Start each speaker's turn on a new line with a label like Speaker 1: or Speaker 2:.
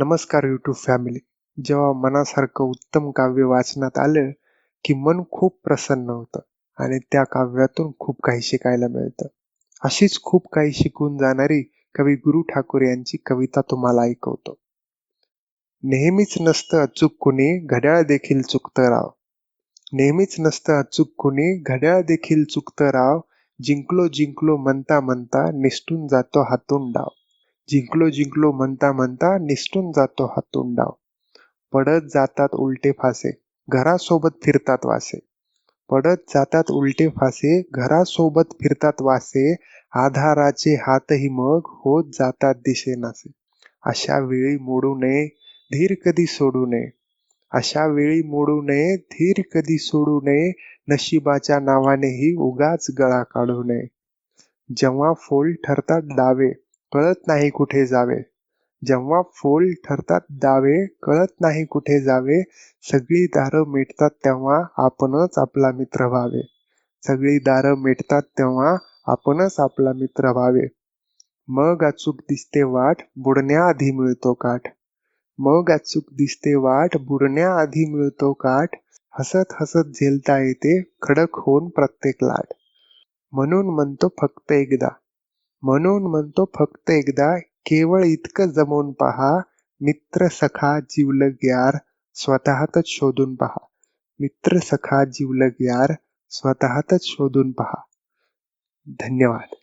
Speaker 1: नमस्कार YouTube family जेव्हा मनासारखं उत्तम काव्य वाचनात आलं की मन खूप प्रसन्न होतं आणि त्या काव्यातून खूप काही शिकायला मिळतं. अशीच खूप काही शिकून जाणारी कवी गुरु ठाकूर यांची कविता तुम्हाला ऐकवतो. नेहमीच नसतं अचूक कुणी घड्याळ देखील चुकतं राव. नेहमीच नसतं अचूक कुणी घड्याळ देखील चुकतं राव. जिंकलो जिंकलो म्हणता म्हणता निसटून जातो हातून डाव. जिंकलो जिंकलो म्हणता म्हणता निसटून जातो हातून डाव पडत जातात उलटे फासे घरासोबत फिरतात वासे. पडत जातात उलटे फासे घरासोबत फिरतात वासे आधाराचे हातही मग होत जातात दिशेनासे अशा वेळी मोडू नये धीर कधी सोडू नये. अशा वेळी मोडू नये धीर कधी सोडू नये नशिबाच्या नावानेही उगाच गळा काढू नये. जेव्हा फोल ठरतात डावे कळत नाही कुठे जावे. जेव्हा फोल ठरतात दावे कळत नाही कुठे जावे. सगळी दारं मिटतात तेव्हा आपणच आपला मित्र व्हावे. सगळी दारं मिटतात तेव्हा आपणच आपला मित्र व्हावे. मग अचूक दिसते वाट बुडण्याआधी मिळतो काठ. मग अचूक दिसते वाट बुडण्याआधी मिळतो काठ. हसत हसत झेलता येते खडक होऊन प्रत्येक लाट. म्हणून म्हणतो फक्त एकदा. म्हणून म्हणतो फक्त एकदा केवळ इतकं जमवून पहा मित्र सखा जीवल यार स्वतःतच शोधून पहा. मित्र सखा जीवल यार स्वतःतच शोधून पहा. धन्यवाद.